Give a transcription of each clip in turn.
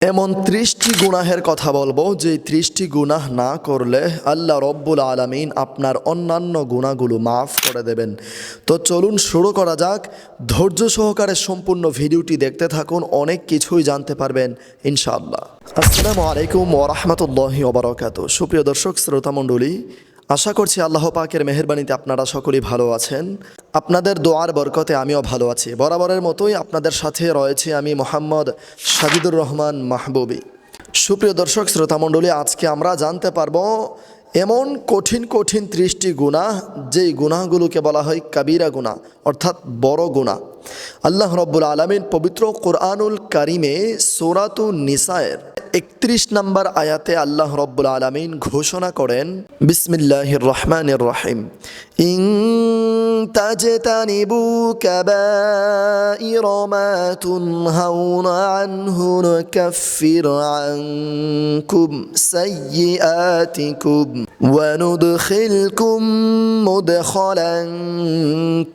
এমন ত্রিশটি গুনাহের কথা বলব যে ত্রিশটি গুনাহ না করলে আল্লাহ রব্বুল আলমিন আপনার অন্যান্য গুণাগুলো মাফ করে দেবেন। তো চলুন শুরু করা যাক। ধৈর্য সহকারে সম্পূর্ণ ভিডিওটি দেখতে থাকুন, অনেক কিছুই জানতে পারবেন, ইনশাআল্লাহ। আসসালামু আলাইকুম ওরহমতুল্লাহি ওবরাকাত সুপ্রিয় দর্শক শ্রোতা মণ্ডলী আশা করছি আল্লাহ পাকের মেহরবানিতে আপনারা সকলেই ভালো আছেন। আপনাদের দোয়ার বরকতে আমিও ভালো আছি। বরাবরের মতোই আপনাদের সাথে রয়েছে আমি মোহাম্মদ সাজিদুর রহমান মাহবুবি। সুপ্রিয় দর্শক, শ্রোতামণ্ডলী, আজকে আমরা জানতে পারব এমন কঠিন কঠিন ত্রিশটি গুনাহ, যেই গুনাহগুলোকে বলা হয় কাবিরা গুনাহ, অর্থাৎ বড় গুনাহ। আল্লাহ রব্বুল আলমিন পবিত্র কোরআনুল কারিমে সোরাতু নিসায়ের একত্রিশ নম্বর আয়াতে আল্লাহ রব্বুল আলমিন ঘোষণা করেন বিসমিল্লাহ রহমান রহিম। ইং তাজতানিবু কাবাইরা মা তুনহাউনা আনহু নুকাফির আনকুম সাইয়্যাতিকুম ওয়া নুদখিলকুম মুদখালান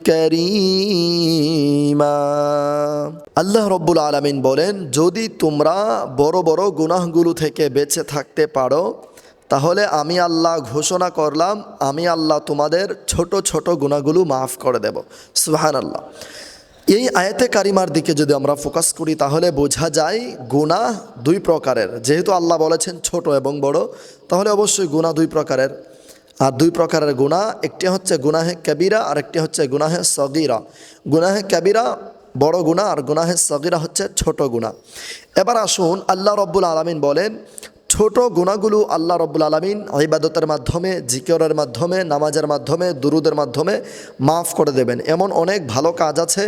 কারীম। আল্লাহ রব্বুল আলমিন বলেন, যদি তোমরা বড় বড় গুনাহগুলো থেকে বেঁচে থাকতে পারো, তাহলে আমি আল্লাহ ঘোষণা করলাম, আমি আল্লাহ তোমাদের ছোট ছোট গুণাগুলো মাফ করে দেব। সুহান আল্লাহ এই আয়াতে কারিমার দিকে যদি আমরা ফোকাস করি, তাহলে বোঝা যায় গুণা দুই প্রকারের। যেহেতু আল্লাহ বলেছেন ছোট এবং বড়, তাহলে অবশ্যই গুণা দুই প্রকারের। আর দুই প্রকারের গুণা একটি হচ্ছে গুনাহে কবিরা আর একটি হচ্ছে গুনাহে সগিরা। গুনাহে কবিরা বড় গুণা আর গুনাহে সগিরা হচ্ছে ছোট গুণা এবার আসুন আল্লাহ রব্বুল আলমিন বলেন, ছোট গুণাগুলো আল্লাহ রব্বুল আলমিন ইবাদতের মাধ্যমে, জিকিরের মাধ্যমে, নামাজের মাধ্যমে, দুরুদের মাধ্যমে মাফ করে দেবেন। এমন অনেক ভালো কাজ আছে,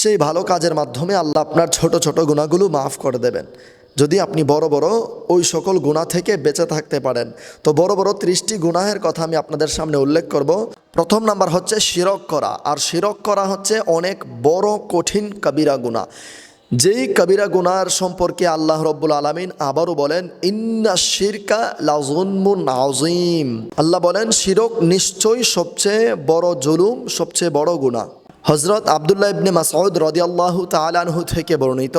সেই ভালো কাজের মাধ্যমে আল্লাহ আপনার ছোট ছোট গুণাগুলো মাফ করে দেবেন। যদি আপনি বড় বড় ওই সকল গুণা থেকে বেঁচে থাকতে পারেন। তো বড় বড় ত্রিশটি গুনাহের কথা আমি আপনাদের সামনে উল্লেখ করব। প্রথম নাম্বার হচ্ছে শিরক করা। আর শিরক করা হচ্ছে অনেক বড় কঠিন কবিরা গুণা। যেই কবিরা গুনার সম্পর্কে আল্লাহ রব্বুল আলমিন আবারও বলেন, ইন্না শিরকা লাজুনমুন আল্লাহ বলেন, শিরক নিশ্চয়ই সবচেয়ে বড় জুলুম, সবচেয়ে বড় গুণা হজরত আবদুল্লাহ ইবনে মাসউদ রদিয়াল্লাহু তালানহু থেকে বর্ণিত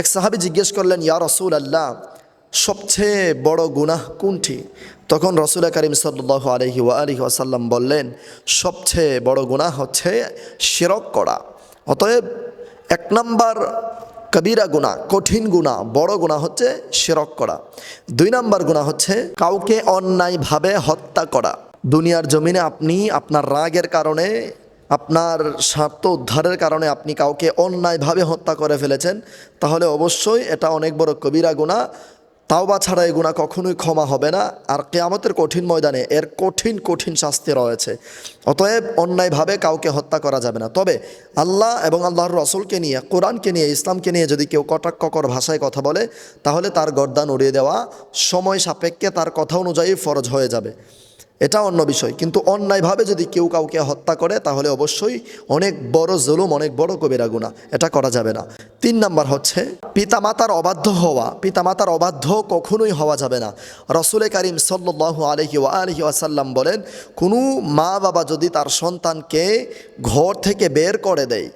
এক সাহাবি জিজ্ঞেস করলেন, ইয়া রসুল আল্লাহ সবচেয়ে বড় গুনাহ কোনটি? তখন রসুল করিম সাল্লাহ আলহি আলহি আসাল্লাম বললেন, সবচেয়ে বড় গুনাহ হচ্ছে শিরক করা। অতএব এক নম্বর কবিরা গুণা কঠিন গুণা বড় গুণা হচ্ছে শিরক করা। দুই নম্বর গুণা হচ্ছে কাউকে অন্যায়ভাবে হত্যা করা। দুনিয়ার জমিনে আপনি আপনার রাগের কারণে আপনার স্বার্থ উদ্ধারের কারণে আপনি কাউকে অন্যায়ভাবে হত্যা করে ফেলেছেন, তাহলে অবশ্যই এটা অনেক বড় কবিরা গুণা তাওবা ছাড়া এই গুণা কখনোই ক্ষমা হবে না। আর কেয়ামতের কঠিন ময়দানে এর কঠিন কঠিন শাস্তি রয়েছে। অতএব অন্যায়ভাবে কাউকে হত্যা করা যাবে না। তবে আল্লাহ এবং আল্লাহর রসুলকে নিয়ে, কোরআনকে নিয়ে, ইসলামকে নিয়ে যদি কেউ কটাক্ষকর ভাষায় কথা বলে, তাহলে তার গর্দান উড়িয়ে দেওয়া সময় সাপেক্ষে তার কথা অনুযায়ী ফরজ হয়ে যাবে। এটা অন্য বিষয়। কিন্তু অন্যায়ভাবে যদি কেউ কাউকে হত্যা করে, তাহলে অবশ্যই অনেক বড় জুলুম, অনেক বড় কবিরা গুণা এটা করা যাবে না। তিন নাম্বার হচ্ছে, পিতামাতার অবাধ্য হওয়া। পিতামাতার অবাধ্য কখনোই হওয়া যাবে না। রসুল করিম সাল্লাহ আলহি আলহি আসাল্লাম বলেন, কোনো মা বাবা যদি তার সন্তানকে ঘর থেকে বের করে দেয়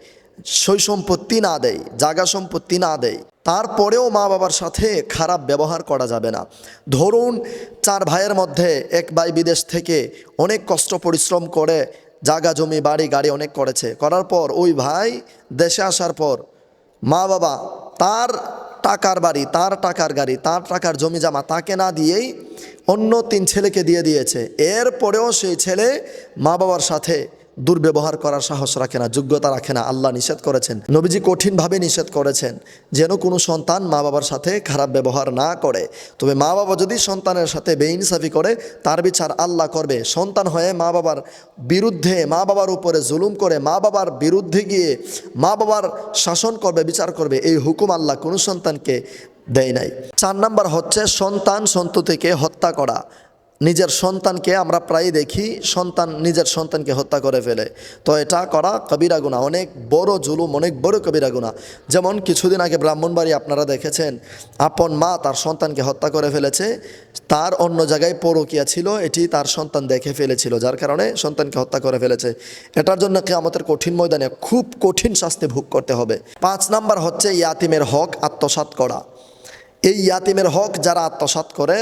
সই সম্পত্তি না দেয় জাগা সম্পত্তি না দেয় তারপরেও মা বাবার সাথে খারাপ ব্যবহার করা যাবে না। ধরুন, চার ভাইয়ের মধ্যে এক ভাই বিদেশ থেকে অনেক কষ্ট, পরিশ্রম করে, জাগা জমি, বাড়ি, গাড়ি অনেক করেছে। করার পর ওই ভাই দেশে আসার পর মা বাবা তার টাকার বাড়ি, তার টাকার গাড়ি, তার টাকার জমি জামা তাকে না দিয়েই অন্য তিন ছেলেকে দিয়ে দিয়েছে। এরপরেও সেই ছেলে মা বাবার সাথে দুর্ব্যবহার করার সাহস রাখে না, যোগ্যতা রাখে না। আল্লাহ নিষেধ করেছেন। নবীজি কঠিনভাবে নিষেধ করেছেন যেন কোনো সন্তান মা বাবার সাথে খারাপ ব্যবহার না করে। তবে মা বাবা যদি সন্তানের সাথে বেইনসাফি করে, তার বিচার আল্লাহ করবে। সন্তান হয়ে মা বাবার বিরুদ্ধে মা বাবার উপরে জুলুম করে মা বাবার বিরুদ্ধে গিয়ে মা বাবার শাসন করবে, বিচার করবে, এই হুকুম আল্লাহ কোনো সন্তানকে দেয় নাই। চার নাম্বার হচ্ছে সন্তান সন্ততিকে হত্যা করা। নিজের সন্তানকে আমরা প্রায় দেখি, সন্তান নিজের সন্তানকে হত্যা করে ফেলে। তো এটা করা কবিরা গুণা অনেক বড় জুলুম, অনেক বড় কবিরা গুণা যেমন কিছুদিন আগে ব্রাহ্মণবাড়ি আপনারা দেখেছেন, আপন মা তার সন্তানকে হত্যা করে ফেলেছে, তার অন্য জায়গায় পরকিয়া ছিল, এটি তার সন্তান দেখে ফেলেছিল, যার কারণে সন্তানকে হত্যা করে ফেলেছে। এটার জন্য আমাদের কঠিন ময়দানে খুব কঠিন শাস্তি ভোগ করতে হবে। পাঁচ নাম্বার হচ্ছে ইয়াতিমের হক আত্মসাৎ করা। এই ইয়াতিমের হক যারা আত্মসাৎ করে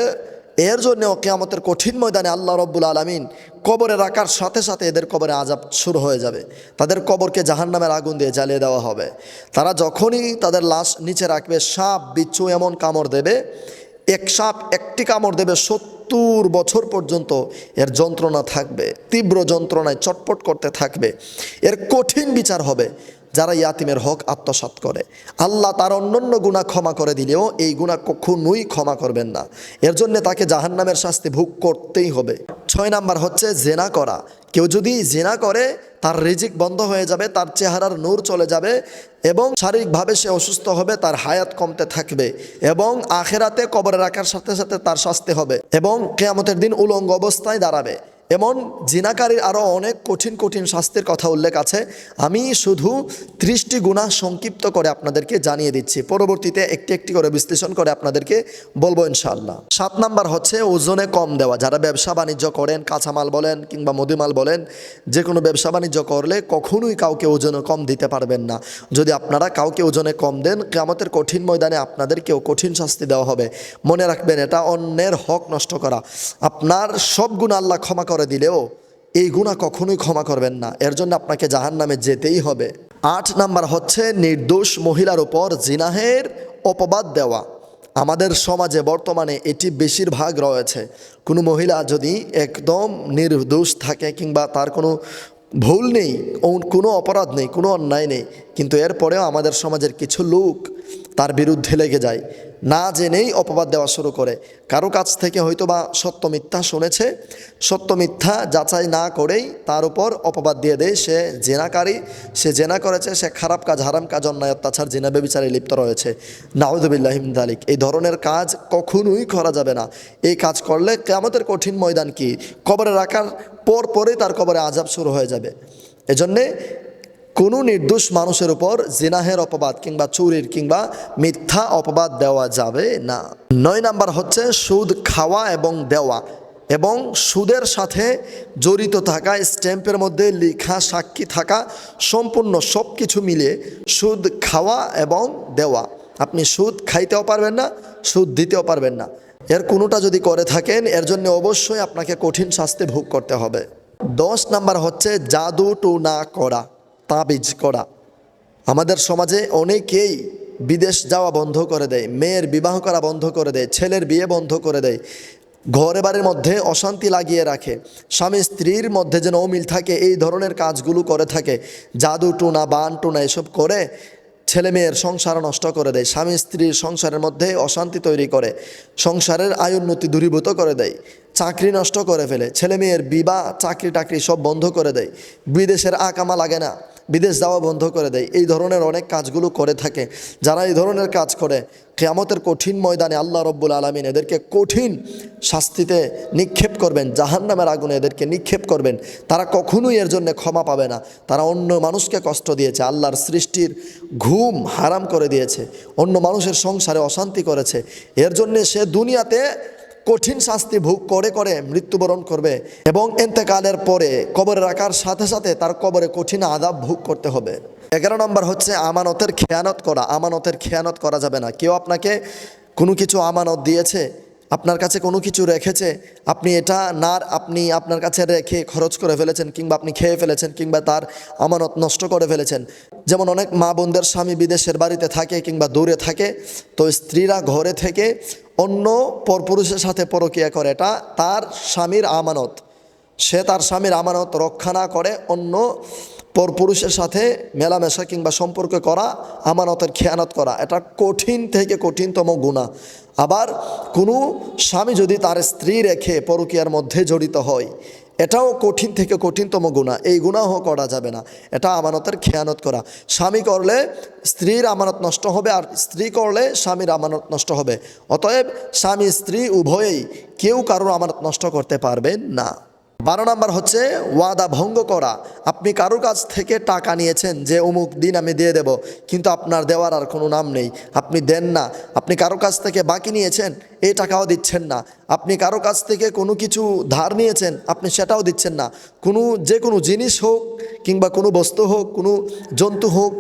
এর জন্য কেয়ামতের কঠিন ময়দানে আল্লাহ রব্বুল আলমিন কবরে রাখার সাথে সাথে এদের কবরে আজাব শুরু হয়ে যাবে। তাদের কবরকে জাহান্নামের আগুন দিয়ে জ্বালিয়ে দেওয়া হবে। তারা যখনই তাদের লাশ নিচে রাখবে, সাপ, বিচ্ছু এমন কামড় দেবে, এক সাপ একটি কামড় দেবে, সত্তর বছর পর্যন্ত এর যন্ত্রণা থাকবে, তীব্র যন্ত্রণায় চটপট করতে থাকবে। এর কঠিন বিচার হবে। যারা ইয়াতিমের হক আত্মসাৎ করে। আল্লাহ তার অন্যান্য গুণা ক্ষমা করে দিলেও এই গুণা কখনোই ক্ষমা করবেন না। এর জন্য তাকে জাহান্নামের শাস্তি ভোগ করতেই হবে। ছয় নাম্বার হচ্ছে জেনা করা। কেউ যদি জেনা করে, তার রিজিক বন্ধ হয়ে যাবে, তার চেহারার নূর চলে যাবে এবং শারীরিকভাবে সে অসুস্থ হবে, তার হায়াত কমতে থাকবে এবং আখেরাতে কবরে রাখার সাথে সাথে তার শাস্তি হবে এবং কেয়ামতের দিন উলঙ্গ অবস্থায় দাঁড়াবে। এমন জিনাকারীর আরও অনেক কঠিন কঠিন শাস্তির কথা উল্লেখ আছে। আমি শুধু ত্রিশটি গুণা সংক্ষিপ্ত করে আপনাদেরকে জানিয়ে দিচ্ছি। পরবর্তীতে একটি একটি করে বিশ্লেষণ করে আপনাদেরকে বলব ইনশাআল্লাহ। সাত নাম্বার হচ্ছে ওজনে কম দেওয়া। যারা ব্যবসা বাণিজ্য করেন, কাঁচামাল বলেন কিংবা মধুমাল বলেন, যে কোনো ব্যবসা বাণিজ্য করলে কখনোই কাউকে ওজনে কম দিতে পারবেন না। যদি আপনারা কাউকে ওজনে কম দেন কেমতের কঠিন ময়দানে আপনাদেরকেও কঠিন শাস্তি দেওয়া হবে। মনে রাখবেন, এটা অন্যের হক নষ্ট করা। আপনার সব গুণ আল্লাহ ক্ষমা করে দিলেও এই গুণা কখনোই ক্ষমা করবেন না। এর জন্য আপনাকে জাহান নামে যেতেই হবে। আট নাম্বার হচ্ছে, নির্দোষ মহিলার উপর জিনাহের অপবাদ দেওয়া। আমাদের সমাজে বর্তমানে এটি বেশিরভাগ রয়েছে। কোনো মহিলা যদি একদম নির্দোষ থাকে কিংবা তার কোনো ভুল নেই কোনো অপরাধ নেই, কোনো অন্যায় নেই, কিন্তু এরপরেও আমাদের সমাজের কিছু লোক তার বিরুদ্ধে লেগে যায়। না জেনেই অপবাদ দেওয়া শুরু করে। কারও কাছ থেকে হয়তো বা সত্য মিথ্যা শুনেছে। সত্য মিথ্যা যাচাই না করেই তার উপর অপবাদ দিয়ে দেয়। সে জেনাকারী, সে জেনা করেছে, সে খারাপ কাজ, হারাম কাজ, অন্যায়, অত্যাচার, জেনা বেবিচারে লিপ্ত রয়েছে। নাউদুবিল্লাহিম দালিক এই ধরনের কাজ কখনোই করা যাবে না। এই কাজ করলে কেমতের কঠিন ময়দান কি? কবরে রাখার পর পরেই তার কবরে আজাব শুরু হয়ে যাবে। এজন্যে কোনো নির্দোষ মানুষের উপর জিনাহের অপবাদ কিংবা চুরির কিংবা মিথ্যা অপবাদ দেওয়া যাবে না। নয় নাম্বার হচ্ছে সুদ খাওয়া এবং দেওয়া এবং সুদের সাথে জড়িত থাকা, স্ট্যাম্পের মধ্যে লেখা, সাক্ষী থাকা, সম্পূর্ণ সব কিছু মিলিয়ে সুদ খাওয়া এবং দেওয়া। আপনি সুদ খাইতেও পারবেন না, সুদ দিতেও পারবেন না। এর কোনোটা যদি করে থাকেন, এর জন্য অবশ্যই আপনাকে কঠিন শাস্তি ভোগ করতে হবে। দশ নাম্বার হচ্ছে জাদু টু না করা। তাবিজ করা। আমাদের সমাজে অনেকেই বিদেশ যাওয়া বন্ধ করে দেয়, মেয়ের বিবাহ করা বন্ধ করে দেয়, ছেলের বিয়ে বন্ধ করে দেয়, ঘরে বাড়ির মধ্যে অশান্তি লাগিয়ে রাখে, স্বামী স্ত্রীর মধ্যে যেন অমিল থাকে, এই ধরনের কাজগুলো করে থাকে, জাদু টুনা, বান টুনা, এসব করে ছেলে মেয়ের সংসার নষ্ট করে দেয়, স্বামী স্ত্রীর সংসারের মধ্যে অশান্তি তৈরি করে, সংসারের আয়োন্নতি দূরীভূত করে দেয়, চাকরি নষ্ট করে ফেলে, ছেলে মেয়ের বিবাহ, চাকরি টাকরি সব বন্ধ করে দেয়, বিদেশের আকামা লাগে না। বিদেশ যাওয়া বন্ধ করে দেয়। এই ধরনের অনেক কাজগুলো করে থাকে। যারা এই ধরনের কাজ করে, কেয়ামতের কঠিন ময়দানে আল্লাহ রব্বুল আলমিন এদেরকে কঠিন শাস্তিতে নিক্ষেপ করবেন, জাহান্নামের আগুনে এদেরকে নিক্ষেপ করবেন। তারা কখনোই এর জন্য ক্ষমা পাবে না। তারা অন্য মানুষকে কষ্ট দিয়েছে, আল্লাহর সৃষ্টির ঘুম হারাম করে দিয়েছে। অন্য মানুষের সংসারে অশান্তি করেছে। এর জন্যে সে দুনিয়াতে কঠিন শাস্তি ভোগ করে করে মৃত্যুবরণ করবে এবং এতেকালের পরে কবরে রাখার সাথে সাথে তার কবরে কঠিন আদাব ভোগ করতে হবে। এগারো নম্বর হচ্ছে আমানতের খেয়ানত করা। আমানতের খেয়ানত করা যাবে না। কেউ আপনাকে কোনো কিছু আমানত দিয়েছে? আপনার কাছে কোনো কিছু রেখেছে? আপনি এটা না আপনি আপনার কাছে রেখে খরচ করে ফেলেছেন কিংবা আপনি খেয়ে ফেলেছেন কিংবা তার আমানত নষ্ট করে ফেলেছেন। যেমন অনেক মা বোনদের স্বামী বিদেশের বাড়িতে থাকে কিংবা দূরে থাকে, তো স্ত্রীরা ঘরে থেকে অন্য পরপুরুষের সাথে পরকিয়া করে। এটা তার স্বামীর আমানত। সে তার স্বামীর আমানত রক্ষা না করে অন্য পরপুরুষের সাথে মেলামেশা কিংবা সম্পর্ক করা, আমানতের খেয়ানত করা। এটা কঠিন থেকে কঠিনতম গুণা আবার কোনো স্বামী যদি তার স্ত্রী রেখে পরকিয়ার মধ্যে জড়িত হয়, এটাও কঠিন থেকে কঠিনতম গুণা এই গুণাও করা যাবে না। এটা আমানতের খেয়ানত করা। স্বামী করলে স্ত্রীর আমানত নষ্ট হবে আর স্ত্রী করলে স্বামীর আমানত নষ্ট হবে। অতএব স্বামী স্ত্রী উভয়েই কেউ কারোর আমানত নষ্ট করতে পারবে না। বারো নম্বর হচ্ছে, ওয়াদা ভঙ্গ করা। আপনি কারোর কাছ থেকে টাকা নিয়েছেন যে, অমুক দিন আমি দিয়ে দেব, কিন্তু আপনার দেওয়ার আর কোনো নাম নেই। আপনি দেন না। আপনি কারও কাছ থেকে বাকি নিয়েছেন, এই টাকাও দিচ্ছেন না। আপনি কারও কাছ থেকে কোনো কিছু ধার নিয়েছেন, আপনি সেটাও দিচ্ছেন না। কোনো, যে কোনো জিনিস হোক কিংবা কোনো বস্তু হোক, কোনো জন্তু হোক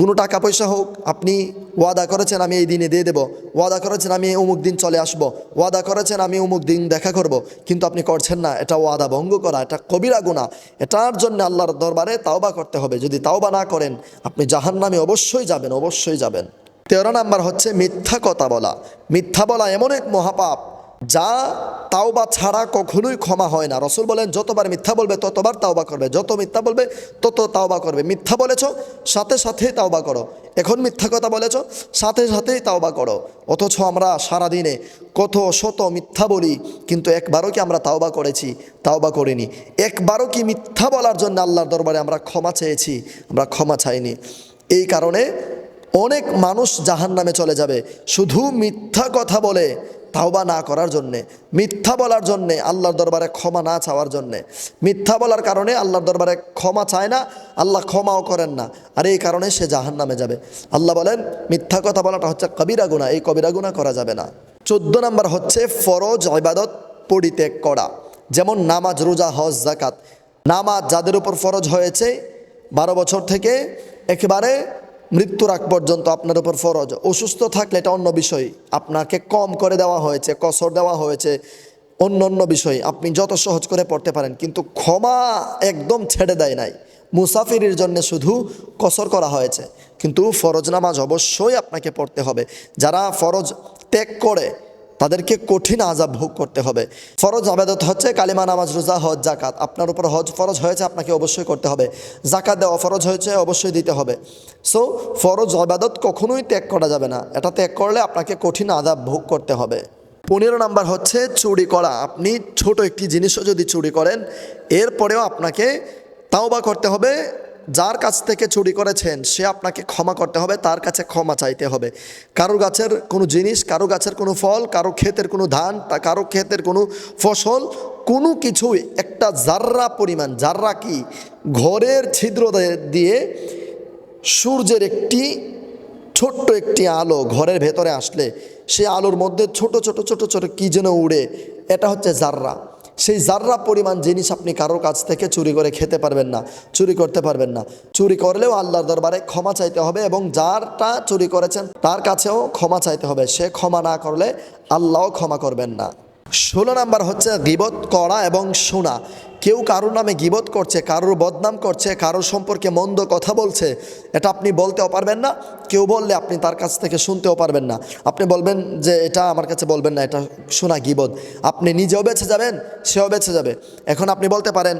কোনো টাকা পয়সা হোক, আপনি ওয়াদা করেছেন আমি এই দিনে দিয়ে দেবো, ওয়াদা করেছেন আমি অমুক দিন চলে আসব, ওয়াদা করেছেন আমি অমুক দিন দেখা করব, কিন্তু আপনি করছেন না, এটা ওয়াদা ভঙ্গ করা, এটা কবিরা গুণা এটার জন্য আল্লাহর দরবারে তাওবা করতে হবে, যদি তাওবা না করেন, আপনি জাহান নামে অবশ্যই যাবেন অবশ্যই যাবেন। তেরো নাম্বার হচ্ছে মিথ্যা কথা বলা, মিথ্যা বলা এমন এক মহাপাপ যা তাওবা ছাড়া কখনোই ক্ষমা হয় না। রসুল বলেন, যতবার মিথ্যা বলবে, ততবার তাওবা করবে। যত মিথ্যা বলবে, তত তাওবা করবে। মিথ্যা বলেছ, সাথে সাথেই তাওবা করো। এখন মিথ্যা কথা বলেছ, সাথে সাথেই তাওবা করো। অথচ আমরা সারাদিনে কত শত মিথ্যা বলি, কিন্তু একবারও কি আমরা তাওবা করেছি, তাওবা করিনি? একবারও কি মিথ্যা বলার জন্য আল্লাহর দরবারে আমরা ক্ষমা চেয়েছি, আমরা ক্ষমা চাইনি? এই কারণে অনেক মানুষ জাহান নামে চলে যাবে। শুধু মিথ্যা কথা বলে তাওবা না করার জন্যে, মিথ্যা বলার জন্যে, আল্লাহর দরবারে ক্ষমা না চাওয়ার জন্যে। মিথ্যা বলার কারণে আল্লাহর দরবারে ক্ষমা চায় না, আল্লাহ ক্ষমাও করেন না। আর এই কারণে সে জাহান নামে যাবে। আল্লাহ বলেন, মিথ্যা কথা বলাটা হচ্ছে কবিরা গুণা এই কবিরা গুণা করা যাবে না। চোদ্দ নম্বর হচ্ছে ফরজ ইবাদত পরিত্যাগ করা। যেমন নামাজ, রোজা, হজ জাকাত নামাজ যাদের উপর ফরজ হয়েছে, বারো বছর থেকে একেবারে মৃত্যুর আগ পর্যন্ত আপনার উপর ফরজ। অসুস্থ থাকলে এটা অন্য বিষয়। আপনাকে কম করে দেওয়া হয়েছে, কসর দেওয়া হয়েছে, অন্য অন্য বিষয়। আপনি যত সহজ করে পড়তে পারেন, কিন্তু ক্ষমা একদম ছেড়ে দেয় নাই। মুসাফিরের জন্য শুধু কসর করা হয়েছে। কিন্তু ফরজ নামাজ অবশ্যই আপনাকে পড়তে হবে। যারা ফরজ ত্যাগ করে তাদেরকে কঠিন আজাব ভোগ করতে হবে। ফরজ আবেদত হচ্ছে কালিমা, নামাজ, রোজা, হজ জাকাত আপনার উপর হজ ফরজ হয়েছে, আপনাকে অবশ্যই করতে হবে। জাকাত দেওয়া ফরজ হয়েছে, অবশ্যই দিতে হবে। সো ফরজ আবাদত কখনোই ত্যাগ করা যাবে না। এটা ত্যাগ করলে আপনাকে কঠিন আজাব ভোগ করতে হবে। পনেরো নাম্বার হচ্ছে চুরি করা। আপনি ছোট একটি জিনিসও যদি চুরি করেন, এরপরেও আপনাকে তাওবা করতে হবে। যার কাছ থেকে চুরি করেছেন, সে আপনাকে ক্ষমা করতে হবে, তার কাছে ক্ষমা চাইতে হবে। কারও গাছের কোনো জিনিস, কারও গাছের কোনো ফল, কারও ক্ষেতের কোনো ধান, তা কারও ক্ষেতের কোনো ফসল, কোনো কিছুই, একটা জাররা পরিমাণ, জাররা কি? ঘরের ছিদ্র দিয়ে সূর্যের একটি ছোট্ট একটি আলো ঘরের ভেতরে আসলে, সে আলোর মধ্যে ছোট ছোট ছোট ছোট কী যেন উড়ে, এটা হচ্ছে জাররা। সেই জাররা পরিমাণ জিনিস আপনি কারোর কাছ থেকে চুরি করে খেতে পারবেন না, চুরি করতে পারবেন না। চুরি করলেও আল্লাহর দরবারে ক্ষমা চাইতে হবে এবং যারটা চুরি করেছেন তার কাছেও ক্ষমা চাইতে হবে। সে ক্ষমা না করলে আল্লাহও ক্ষমা করবেন না। ষোলো নাম্বার হচ্ছে গিবত করা এবং শোনা। কেউ কারোর নামে গিবত করছে, কারোর বদনাম করছে, কারোর সম্পর্কে মন্দ কথা বলছে, এটা আপনি বলতেও পারবেন না, কেউ বললে আপনি তার কাছ থেকে শুনতেও পারবেন না। আপনি বলবেন যে, এটা আমার কাছে বলবেন না, এটা শোনা গিবত। আপনি নিজেও বেঁচে যাবেন, সেও বেঁচে যাবে। এখন আপনি বলতে পারেন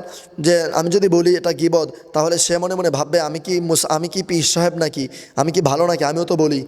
যে, আমি যদি বলি এটা গিবদ তাহলে সে মনে মনে ভাববে, আমি কি আমি কি পীর সাহেব নাকি? আমি কি ভালো নাকি? আমিও তো বলি।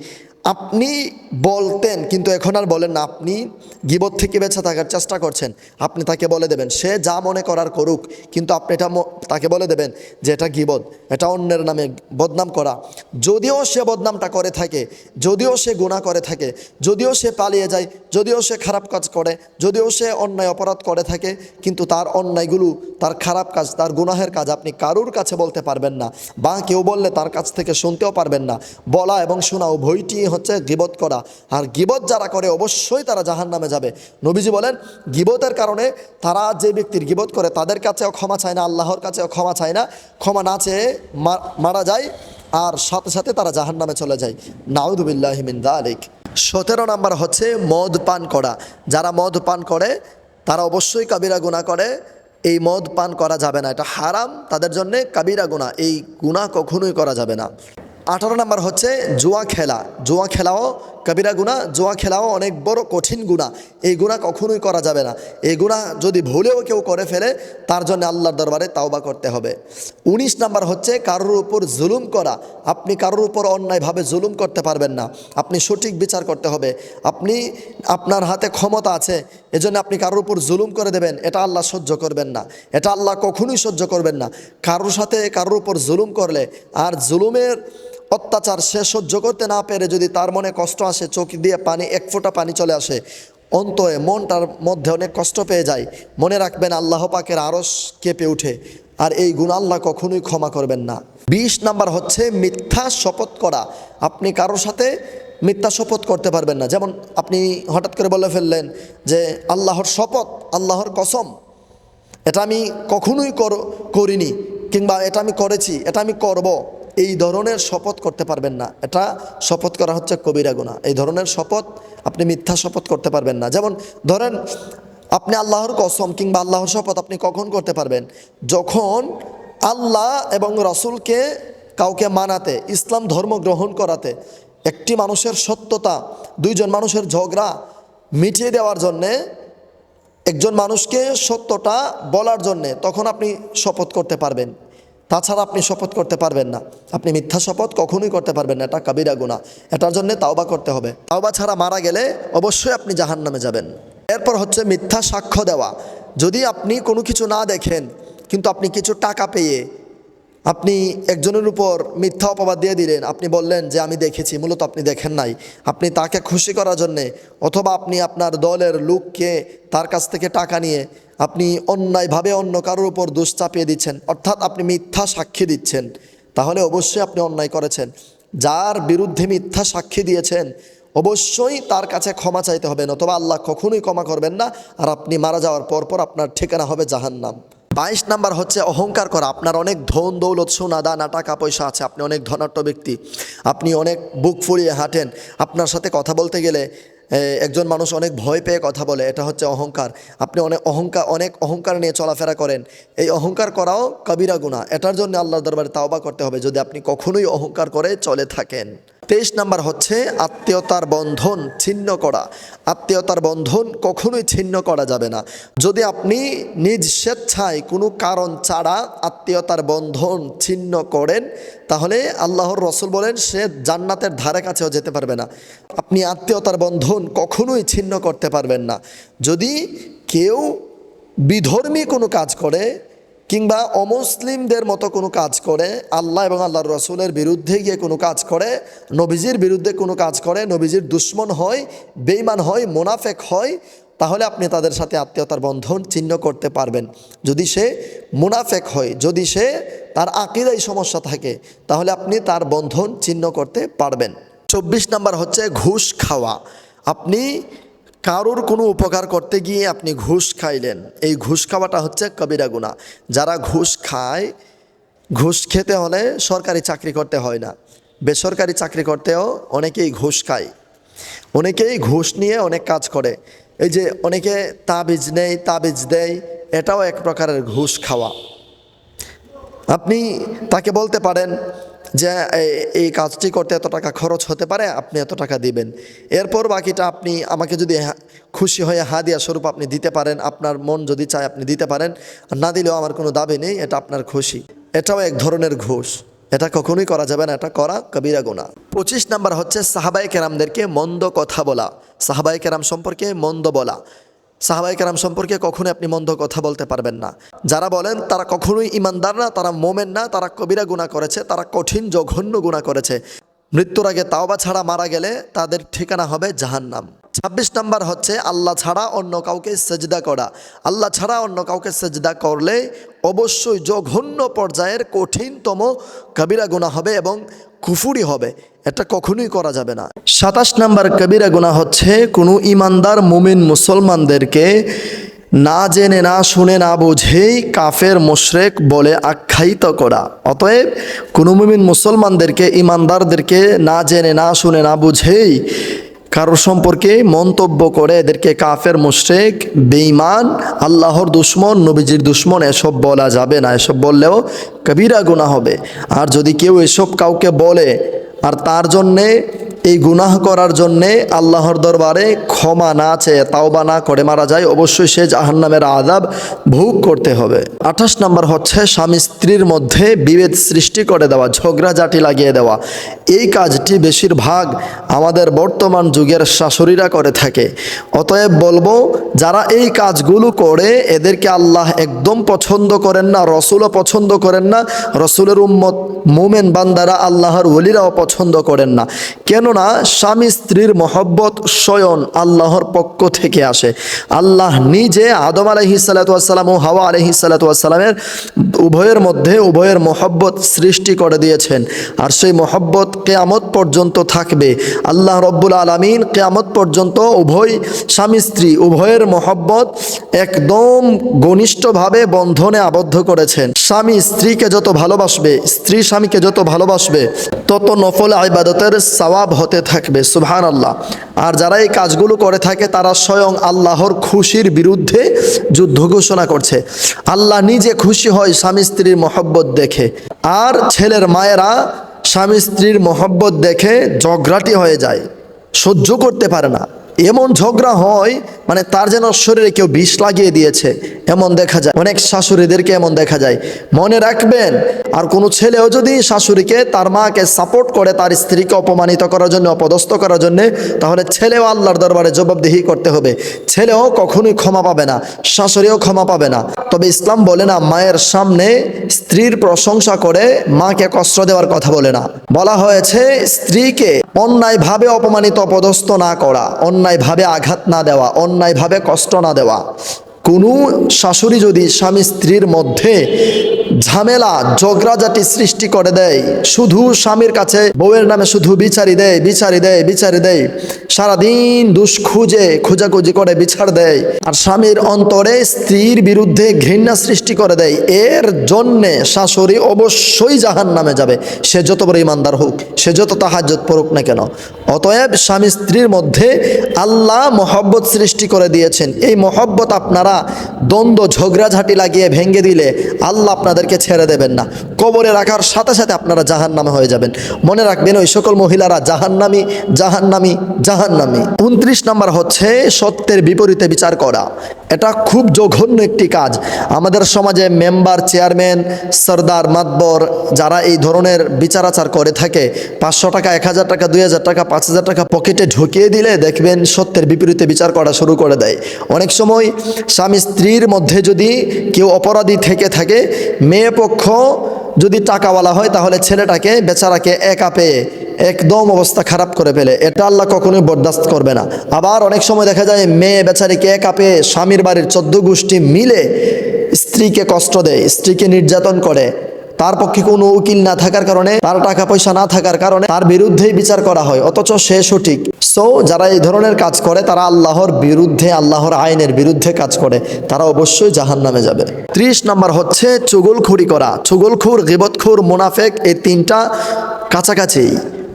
আপনি বলতেন, কিন্তু এখন আর বলেন না। আপনি গিবত থেকে বেঁচে থাকার চেষ্টা করছেন। আপনি তাকে বলে দেবেন, সে যা মনে করার করুক। কিন্তু আপনি এটা তাকে বলে দেবেন যে এটা গিবদ এটা অন্যের নামে বদনাম করা। যদিও সে বদনামটা করে থাকে, যদিও সে গুণা করে থাকে, যদিও সে পালিয়ে যায়, যদিও সে খারাপ কাজ করে, যদিও সে অন্যায় অপরাধ করে থাকে, কিন্তু তার অন্যায়গুলো, তার খারাপ কাজ, তার গুনাহের কাজ আপনি কারুর কাছে বলতে পারবেন না। বা কেউ বললে তার কাছ থেকে শুনতেও পারবেন না। বলা এবং শোনা উভয়টি হচ্ছে গিবত করা। আর গিবত যারা করে, অবশ্যই তারা জাহান নামে যাবে। নবীজি বলেন, গিবতের কারণে তারা যে ব্যক্তির গিবত করে, তাদের কাছেও ক্ষমা চায় না, আল্লাহর কাছেও ক্ষমা চায় না। ক্ষমা না চেয়ে মারা যায়, আর সাথে সাথে তারা জাহান নামে চলে যায়। নাউদুবিল্লাহিমিন আলিক সতেরো নাম্বার হচ্ছে মদ পান করা। যারা মদ পান করে, তারা অবশ্যই কাবিরা গুণা করে। এই মদ পান করা যাবে না। এটা হারাম। তাদের জন্য কাবিরা গুণা এই গুণা কখনোই করা যাবে না। আঠারো নাম্বার হচ্ছে জুয়া খেলা। জুয়া খেলাও কবিরা গুণা, জুয়া খেলাও অনেক বড় কঠিন গুণা। এই গুণা কখনোই করা যাবে না। এই গুণা যদি ভুলেও কেউ করে ফেলে, তার জন্য আল্লাহর দরবারে তাওবা করতে হবে। উনিশ নাম্বার হচ্ছে কারোর উপর জুলুম করা। আপনি কারোর উপর অন্যায়ভাবে জুলুম করতে পারবেন না। আপনি সঠিক বিচার করতে হবে। আপনি, আপনার হাতে ক্ষমতা আছে, এজন্য আপনি কারোর উপর জুলুম করে দেবেন। এটা আল্লাহ সহ্য করবেন না। এটা আল্লাহ কখনোই সহ্য করবেন না। কারোর সাথে কারোর উপর জুলুম করলে, আর জুলুমের অত্যাচার সে সহ্য করতে না পেরে যদি তার মনে কষ্ট আসে, চোখ দিয়ে পানি, এক ফোঁটা পানি চলে আসে, অন্তয়ে মনটার মধ্যে অনেক কষ্ট পেয়ে যায়। মনে রাখবেন, আল্লাহ পাকের আরস কেঁপে উঠে আর এই গুণ আল্লাহ কখনোই ক্ষমা করবেন না। বিশ নাম্বার হচ্ছে, মিথ্যা শপথ করা। আপনি কারোর সাথে মিথ্যা শপথ করতে পারবেন না। যেমন আপনি হঠাৎ করে বলে ফেললেন যে, আল্লাহর শপথ, আল্লাহর কসম, এটা আমি কখনোই কর- করিনি, কিংবা এটা আমি করেছি, এটা আমি করব। এই ধরনের শপথ করতে পারবেন না। এটা শপথ করা হচ্ছে কবিরা গুণা এই ধরনের শপথ আপনি মিথ্যা শপথ করতে পারবেন না। যেমন ধরেন, আপনি আল্লাহর কসম কিংবা আল্লাহর শপথ আপনি কখন করতে পারবেন? যখন আল্লাহ এবং রসুলকে কাউকে মানাতে, ইসলাম ধর্ম গ্রহণ করাতে, একটি মানুষের সত্যতা, দুইজন মানুষের ঝগড়া মিটিয়ে দেওয়ার জন্যে, একজন মানুষকে সত্যটা বলার জন্যে তখন আপনি শপথ করতে পারবেন। তাছাড়া আপনি শপথ করতে পারবেন না। আপনি মিথ্যা শপথ কখনোই করতে পারবেন না। এটা কাবিরা গুণা এটার জন্য তাওবা করতে হবে। তাওবা ছাড়া মারা গেলে অবশ্যই আপনি জাহান নামে যাবেন। এরপর হচ্ছে মিথ্যা সাক্ষ্য দেওয়া। যদি আপনি কোনো কিছু না দেখেন, কিন্তু আপনি কিছু টাকা পেয়ে আপনি একজনের উপর মিথ্যা অপবাদ দিয়ে দিলেন, আপনি বললেন যে আমি দেখেছি, মূলত আপনি দেখেন নাই। আপনি তাকে খুশি করার জন্যে অথবা আপনি আপনার দলের লোককে তার কাছ থেকে টাকা নিয়ে আপনি অন্যায়ভাবে অন্য কারোর উপর দোষ চাপিয়ে দিচ্ছেন, অর্থাৎ আপনি মিথ্যা সাক্ষী দিচ্ছেন, তাহলে অবশ্যই আপনি অন্যায় করেছেন। যার বিরুদ্ধে মিথ্যা সাক্ষী দিয়েছেন, অবশ্যই তার কাছে ক্ষমা চাইতে হবে, নতবা আল্লাহ কখনোই ক্ষমা করবেন না, আর আপনি মারা যাওয়ার পর পর আপনার ঠিকানা হবে জাহান্নাম। বাইশ নাম্বার হচ্ছে অহংকার করা। আপনার অনেক ধন, দৌলত, সোনা, দানা, টাকা, পয়সা আছে। আপনি অনেক ধনাট্য ব্যক্তি। আপনি অনেক বুক ফুলিয়ে হাঁটেন। আপনার সাথে কথা বলতে গেলে একজন মানুষ অনেক ভয় পেয়ে কথা বলে। এটা হচ্ছে অহংকার। আপনি অনেক অহংকার অনেক অহংকার নিয়ে চলাফেরা করেন। এই অহংকার করাও কবিরা গুণা এটার জন্য আল্লাহর দরবারে তাওবা করতে হবে। যদি আপনি কখনোই অহংকার করে চলে থাকেন। তেইশ নাম্বার হচ্ছে আত্মীয়তার বন্ধন ছিন্ন করা। আত্মীয়তার বন্ধন কখনোই ছিন্ন করা যাবে না। যদি আপনি নিজ স্বেচ্ছায় কোনো কারণ ছাড়া আত্মীয়তার বন্ধন ছিন্ন করেন, তাহলে আল্লাহর রসুল বলেন, সে জান্নাতের ধারে কাছেও যেতে পারবে না। আপনি আত্মীয়তার বন্ধন কখনোই ছিন্ন করতে পারবেন না। যদি কেউ বিধর্মী কোনো কাজ করে কিংবা অমুসলিমদের মতো কোনো কাজ করে, আল্লাহ এবং আল্লাহর রসুলের বিরুদ্ধে গিয়ে কোনো কাজ করে, নবীজির বিরুদ্ধে কোনো কাজ করে, নবীজির দুশ্মন হয় বেইমান হয়, মোনাফেক হয়, তাহলে আপনি তাদের সাথে আত্মীয়তার বন্ধন চিহ্ন করতে পারবেন। যদি সে মুনাফেক হয়, যদি সে তার আকিদাই সমস্যা থাকে, তাহলে আপনি তার বন্ধন চিহ্ন করতে পারবেন। চব্বিশ নাম্বার হচ্ছে ঘুষ খাওয়া। আপনি কারোর কোনো উপকার করতে গিয়ে আপনি ঘুষ খাইলেন, এই ঘুষ খাওয়াটা হচ্ছে কবিরা গুণা যারা ঘুষ খায়, ঘুষ খেতে হলে সরকারি চাকরি করতে হয় না। বেসরকারি চাকরি করতেও অনেকেই ঘুষ খায়। অনেকেই ঘুষ নিয়ে অনেক কাজ করে। এই যে অনেকে তাবিজ নেই, তাবিজ দেয়, এটাও এক প্রকারের ঘুষ খাওয়া। আপনি তাকে বলতে পারেন যে এই কাজটি করতে এত টাকা খরচ হতে পারে, আপনি এত টাকা দিবেন। এরপর বাকিটা আপনি আমাকে যদি খুশি হয়ে হাদিয়া স্বরূপ আপনি দিতে পারেন, আপনার মন যদি চায় আপনি দিতে পারেন না দিলেও আমার কোনো দাবি নেই, এটা আপনার খুশি। এটাও এক ধরনের ঘুষ। এটা কখনোই করা যাবে না, এটা করা কবিরা গুণা পঁচিশ নাম্বার হচ্ছে সাহাবাই কেরামদেরকে মন্দ কথা বলা। সাহাবাই কেরাম সম্পর্কে মন্দ বলা। সাহাবাই কেরাম সম্পর্কে কখনোই আপনি মন্দ কথা বলতে পারবেন না। যারা বলেন, তারা কখনোই ইমানদার না, তারা মোমেন না, তারা কবিরা গুণা করেছে, তারা কঠিন, জঘন্য গুণা করেছে। মৃত্যুর আগে তাওবা ছাড়া মারা গেলে তাদের ঠিকানা হবে জাহান্নাম। ছাব্বিশ নাম্বার হচ্ছে, আল্লাহ ছাড়া অন্য কাউকে সেজদা করা। আল্লাহ ছাড়া অন্য কাউকে সেজদা করলে অবশ্যই জঘন্য পর্যায়ের কঠিনতম কবিরা গুণা হবে এবং কুফুরি হবে। এটা কখনোই করা যাবে না। সাতাশ নাম্বার কবিরা গুণা হচ্ছে, কোনো ইমানদার মুমিন মুসলমানদেরকে না জেনে, না শুনে, না বুঝেই কাফের মুশরেক বলে আখ্যায়িত করা। অতএব কোনো মুমিন মুসলমানদেরকে, ইমানদারদেরকে না জেনে, না শুনে, না বুঝেই কারও সম্পর্কে মন্তব্য করে এদেরকে কাফের মুশরেক, বেঈমান, আল্লাহর দুশ্মন, নবীজির দুশ্মন, এসব বলা যাবে না। এসব বললেও কবিরা গুণা হবে। আর যদি কেউ এসব কাউকে বলে আর তার জন্যে এই গুনাহ করার জন্যে আল্লাহর দরবারে ক্ষমা না চেয়ে তাওবা না করে মারা যায়, অবশ্যই সে জাহান্নামের আদাব ভোগ করতে হবে। আঠাশ নম্বর হচ্ছে, স্বামী স্ত্রীর মধ্যে বিভেদ সৃষ্টি করে দেওয়া ঝগড়াঝাটি লাগিয়ে দেওয়া। এই কাজটি বেশিরভাগ আমাদের বর্তমান যুগের শাশুড়িরা করে থাকে। অতএব বলব, যারা এই কাজগুলো করে, এদেরকে আল্লাহ একদম পছন্দ করেন না, রসুলও পছন্দ করেন না, রসুলের উম্মত মোমেন বান্দারা আল্লাহর ওলিরাও পছন্দ করেন না। কেননা কেননা স্বামী স্ত্রীর মহব্বত স্বয়ং আল্লাহর পক্ষ থেকে আসে। আল্লাহ নিজে আদম আলহি সালাতাম ও হাওয়া আলহি সালাতামের উভয়ের মধ্যে উভয়ের মহব্বত সৃষ্টি করে দিয়েছেন। আর সেই মহব্বত কেয়ামত পর্যন্ত থাকবে। আল্লাহ রব্বুল আলমিন কেয়ামত পর্যন্ত উভয় স্বামী স্ত্রী উভয়ের মহব্বত একদম ঘনিষ্ঠভাবে বন্ধনে আবদ্ধ করেছেন। স্বামী স্ত্রীকে যত ভালোবাসবে, স্ত্রী স্বামীকে যত ভালোবাসবে, তত নফল ইবাদতের সওয়াব হতে থাকবে সুবহান আল্লাহ আর যারা এই কাজগুলো করে থাকে, তারা স্বয়ং আল্লাহর খুশির বিরুদ্ধে যুদ্ধ ঘোষণা করছে। আল্লাহ নিজে খুশি হয় স্বামী স্ত্রীর মহব্বত দেখে, আর ছেলের মায়েরা স্বামী স্ত্রীর মহব্বত দেখে ঝগড়াটি হয়ে যায়, সহ্য করতে পারে না। এমন ঝগড়া হয় মানে তার যেন শরীরে কেউ বিষ লাগিয়ে দিয়েছে, এমন দেখা যায়। অনেক শাশুড়িদেরকে এমন দেখা যায়। মনে রাখবেন, আর কোনো ছেলেও যদি শাশুড়িকে তার মাকে সাপোর্ট করে, তার স্ত্রীকে অপমানিত করার জন্য, অপদস্থ করার জন্য, তাহলে ছেলেও আল্লাহর দরবারে জবাবদিহি করতে হবে। ছেলেও কখনোই ক্ষমা পাবে না, শাশুড়িও ক্ষমা পাবে না। তবে ইসলাম বলে না, মায়ের সামনে স্ত্রীর প্রশংসা করে মাকে কষ্ট দেওয়ার কথা বলে না। বলা হয়েছে, স্ত্রীকে অন্যায়ভাবে অপমানিত, অপদস্থ না করা অন্যায়ভাবে আঘাত না দেওয়া অন্যায়ভাবে কষ্ট না দেওয়া। কোনো শাশুড়ি যদি স্বামী স্ত্রীর মধ্যে ঝামেলা, ঝগড়াঝাটি সৃষ্টি করে দেয়। শুধু স্বামীর কাছে, বউয়ের নামে শুধু বিচারি দেয় বিচারি দেয় বিচারি দেয়। সারাদিন দুষ খুঁজে খোঁজাখুঁজি করে, বিচার দেয়। আর স্বামীর অন্তরে স্ত্রীর বিরুদ্ধে ঘৃণা সৃষ্টি করে দেয়। এর জন্যে শাশুড়ি অবশ্যই জাহান নামে যাবে। সে যত বড় ইমানদার হোক, সে যত তাহাজ্জত পড়ুক না কেন। অতএব স্বামী স্ত্রীর মধ্যে আল্লাহ মহব্বত সৃষ্টি করে দিয়েছেন। এই মহব্বত আপনারা দ্বন্দ্ব, ঝগড়াঝাটি লাগিয়ে ভেঙে দিলে আল্লাহ আপনাদেরকে ছেড়ে দেবেন না। কবরে রাখার সাথে সাথে আপনারা জাহান নামে হয়ে যাবেন। মনে রাখবেন, ওই সকল মহিলারা জাহান্নামি জাহান্নামি জাহান্নামি। উনত্রিশ নাম্বার হচ্ছে সত্যের বিপরীতে বিচার করা। এটা খুব জঘন্য একটি কাজ। আমাদের সমাজে মেম্বার, চেয়ারম্যান, সর্দার, মাতবর যারা এই ধরনের বিচার আচার করে থাকে, পাঁচশো টাকা, এক হাজার টাকা, দুই হাজার টাকা, পাঁচ হাজার টাকা পকেটে ঢুকিয়ে দিলে দেখবেন সত্যের বিপরীতে বিচার করা শুরু করে দেয়। অনেক সময় স্বামী স্ত্রীর মধ্যে যদি কেউ অপরাধী থেকে থাকে, মেয়ে পক্ষ যদি টাকাওয়ালা হয়, তাহলে ছেলেটাকে, বেচারাকে একা পেয়ে একদম অবস্থা খারাপ করে ফেলে। এটা আল্লাহ কখনোই বরদাস্ত করবে না। আবার অনেক সময় দেখা যায়, মেয়ে বেচারিকে একা পেয়ে স্বামীর বাড়ির চোদ্দ গোষ্ঠী মিলে স্ত্রীকে কষ্ট দেয়, স্ত্রীকে নির্যাতন করে। তার পক্ষে কোনো উকিল না থাকার কারণে, তার টাকা পয়সা না থাকার কারণে তার বিরুদ্ধেই বিচার করা হয়, অথচ সে সঠিক। সো যারা এই ধরনের কাজ করে, তারা আল্লাহর বিরুদ্ধে, আল্লাহর আইনের বিরুদ্ধে কাজ করে, তারা অবশ্যই জাহান নামে যাবে। ত্রিশ নাম্বার হচ্ছে চুগলখুরি করা। চুগলখুর, গিবতখুর, মুনাফেক, এই তিনটা কাছাকাছি।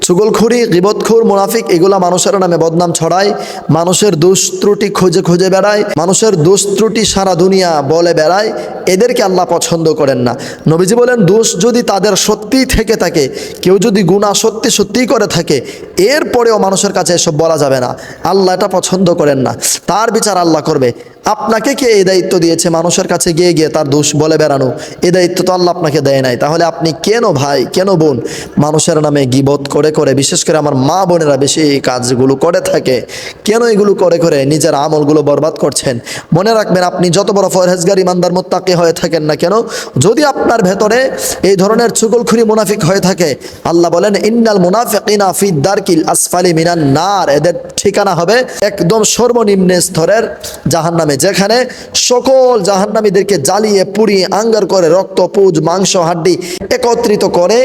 চুগলখুরি গিবতখুর, মুনাফিক এগুলা মানুষের নামে বদনাম ছড়ায়, মানুষের দোষ ত্রুটি খুঁজে খুঁজে বেড়ায়, মানুষের দোষ ত্রুটি সারা দুনিয়া বলে বেড়ায়, এদেরকে আল্লাহ পছন্দ করেন না। নবীজি বলেন, দোষ যদি তাদের সত্যিই থেকে থাকে, কেউ যদি গুণা সত্যি সত্যিই করে থাকে, এরপরেও মানুষের কাছে এসব বলা যাবে না। আল্লাহ এটা পছন্দ করেন না। তার বিচার আল্লাহ করবে। আপনাকে কে এই দায়িত্ব দিয়েছে? মানুষের কাছে গিয়ে গিয়ে তার দোষ বলে বেড়ানো। এই দায়িত্ব তো আল্লাহ আপনাকে দেয় নাই। তাহলে আপনি কেন ভাই, কেন বোন? মানুষের নামে গিবত করে করে, বিশেষ করে আমার মা বোনেরা বেশি এই কাজগুলো করে থাকে। কেন এগুলো করে করে নিজের আমলগুলো বরবাদ করছেন? মনে রাখবেন, আপনি যত বড় ফরহেজগার, ইমানদার, মোত্তাকি হয়ে থাকেন না কেন, যদি আপনার ভেতরে এই ধরনের চুগলখুরি মুনাফিক হয়ে থাকে, আল্লাহ বলেন, ইন্নাল মুনাফিকিনা ফি দারকিল আসফালি মিনান নার। এদের ঠিকানা হবে একদম সর্বনিম্ন স্তরের জাহান্নামে। যেখানে সকল জাহান্নামীদেরকে জ্বালিয়ে পুড়িয়ে আঙ্গার করে রক্ত পুজ মাংস হাড্ডি একত্রিত করে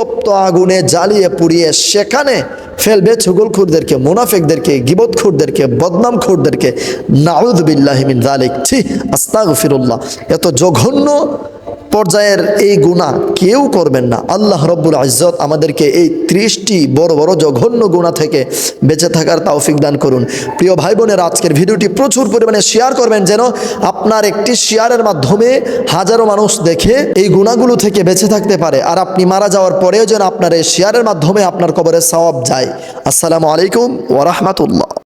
উত্তপ্ত আগুনে জ্বালিয়ে পুড়িয়ে সেখানে ফেলবে ছুগলখুরদেরকে, মুনাফেকদেরকে, গিবতখুরদেরকে, বদনামখুরদেরকে। নাউদ বিল্লাহিমিন জালিক ছি, আস্তাগফিরুল্লাহ। এত জঘন্য পর্যায়ের এই গুণা কেউ করবেন না। আল্লাহ রব্বুল ইজ্জত আমাদেরকে এই ত্রিশটি বড় বড় জঘন্য গুণা থেকে বেঁচে থাকার তৌফিক দান করুন। প্রিয় ভাই বোনের, আজকের ভিডিওটি প্রচুর পরিমাণে শেয়ার করবেন যেন আপনার একটি শেয়ারের মাধ্যমে হাজারো মানুষ দেখে এই গুণাগুলো থেকে বেঁচে থাকতে পারে। আর আপনি মারা যাওয়ার পরেও যেন আপনার এই শেয়ারের মাধ্যমে আপনার কবরে সওয়াব যায়। আসসালামু আলাইকুম ওরহমতুল্লাহ